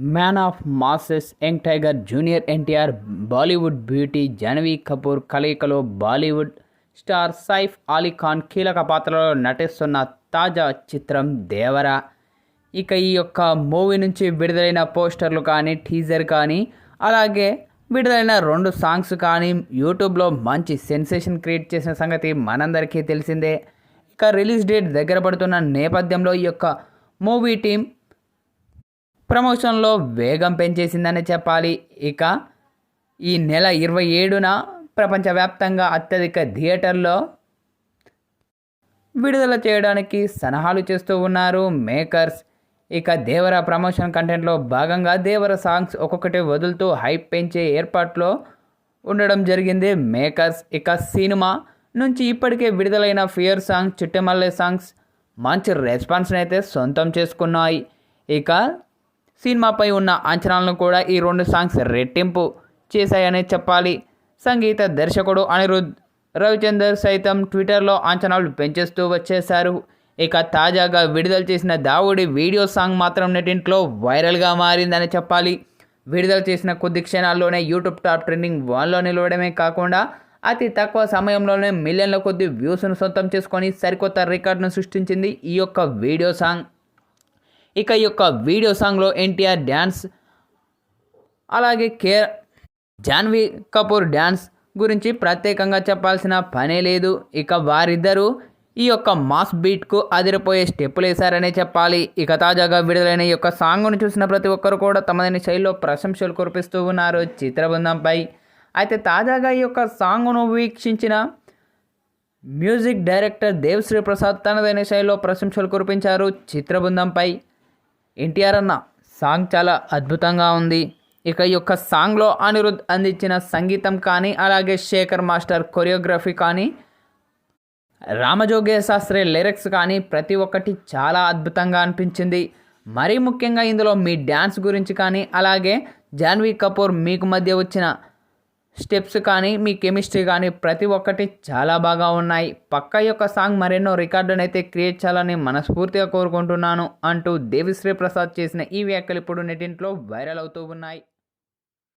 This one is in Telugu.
Man of masses young tiger junior NTR Bollywood beauty Janhvi Kapoor కలయికలో బాలీవుడ్ స్టార్ సైఫ్ అలీ ఖాన్ కీలక పాత్రలో నటిస్తున్న తాజా చిత్రం దేవరా. ఇక ఈ యొక్క మూవీ నుంచి విడుదలైన పోస్టర్లు కానీ టీజర్ కానీ అలాగే విడుదలైన రెండు సాంగ్స్ కానీ యూట్యూబ్లో మంచి సెన్సేషన్ క్రియేట్ చేసిన సంగతి మనందరికీ తెలిసిందే. ఇక రిలీజ్ డేట్ దగ్గర పడుతున్న నేపథ్యంలో ఈ యొక్క మూవీ టీం ప్రమోషన్లో వేగం పెంచేసిందనే చెప్పాలి. ఇక ఈ నెల ఇరవై ఏడున ప్రపంచవ్యాప్తంగా అత్యధిక థియేటర్లో విడుదల చేయడానికి సలహాలు చేస్తూ ఉన్నారు మేకర్స్. ఇక దేవర ప్రమోషన్ కంటెంట్లో భాగంగా దేవర సాంగ్స్ ఒక్కొక్కటి వదులుతూ హైప్ పెంచే ఏర్పాట్లో ఉండడం జరిగింది మేకర్స్. ఇక సినిమా నుంచి ఇప్పటికే విడుదలైన ఫియర్ సాంగ్స్ చిట్టమల్లె సాంగ్స్ మంచి రెస్పాన్స్ని అయితే సొంతం చేసుకున్నాయి. ఇక సినిమాపై ఉన్న అంచనాలను కూడా ఈ రెండు సాంగ్స్ రెట్టింపు చేశాయనే చెప్పాలి. సంగీత దర్శకుడు అనిరుద్ రవిచందర్ సైతం ట్విట్టర్లో అంచనాలు పెంచేస్తూ వచ్చేశారు. ఇక తాజాగా విడుదల చేసిన దావుడి వీడియో సాంగ్ మాత్రం నెటింట్లో వైరల్గా మారిందని చెప్పాలి. విడుదల చేసిన కొద్ది క్షణాల్లోనే యూట్యూబ్ టాప్ ట్రెండింగ్ వన్లో నిలవడమే కాకుండా అతి తక్కువ సమయంలోనే మిలియన్ల కొద్ది వ్యూస్ను సొంతం చేసుకొని సరికొత్త రికార్డును సృష్టించింది ఈ యొక్క వీడియో సాంగ్. ఇక ఈ యొక్క వీడియో సాంగ్లో ఎన్టీఆర్ డ్యాన్స్ అలాగే కే జాన్వీ కపూర్ డ్యాన్స్ గురించి ప్రత్యేకంగా చెప్పాల్సిన పనే లేదు. ఇక వారిద్దరూ ఈ యొక్క మాస్ బీట్కు అదిరిపోయే స్టెప్పులు వేశారనే చెప్పాలి. ఇక తాజాగా విడుదలైన ఈ యొక్క సాంగ్ను చూసిన ప్రతి ఒక్కరు కూడా తమదైన శైలిలో ప్రశంసలు కురిపిస్తూ ఉన్నారు చిత్రబృందంపై అయితే తాజాగా ఈ యొక్క సాంగ్ను వీక్షించిన మ్యూజిక్ డైరెక్టర్ దేవశ్రీ ప్రసాద్ తనదైన శైలిలో ప్రశంసలు కురిపించారు చిత్రబృందంపై ఎన్టీఆర్ అన్న సాంగ్ చాలా అద్భుతంగా ఉంది. ఇక ఈ యొక్క సాంగ్లో అనిరుద్ అందించిన సంగీతం కానీ అలాగే శేఖర్ మాస్టర్ కొరియోగ్రఫీ కానీ రామజోగే శాస్త్రి లిరిక్స్ కానీ ప్రతి ఒక్కటి చాలా అద్భుతంగా అనిపించింది. మరీ ముఖ్యంగా ఇందులో మీ డ్యాన్స్ గురించి కానీ అలాగే జాన్వీ కపూర్ మీకు మధ్య వచ్చిన స్టెప్స్ కానీ మీ కెమిస్ట్రీ కానీ ప్రతి ఒక్కటి చాలా బాగా ఉన్నాయి. పక్క యొక్క సాంగ్ మరెన్నో రికార్డును అయితే క్రియేట్ చేయాలని మనస్ఫూర్తిగా కోరుకుంటున్నాను అంటూ దేవిశ్రీ ప్రసాద్ చేసిన ఈ వ్యాఖ్యలు ఇప్పుడు నెటింట్లో వైరల్ అవుతూ ఉన్నాయి.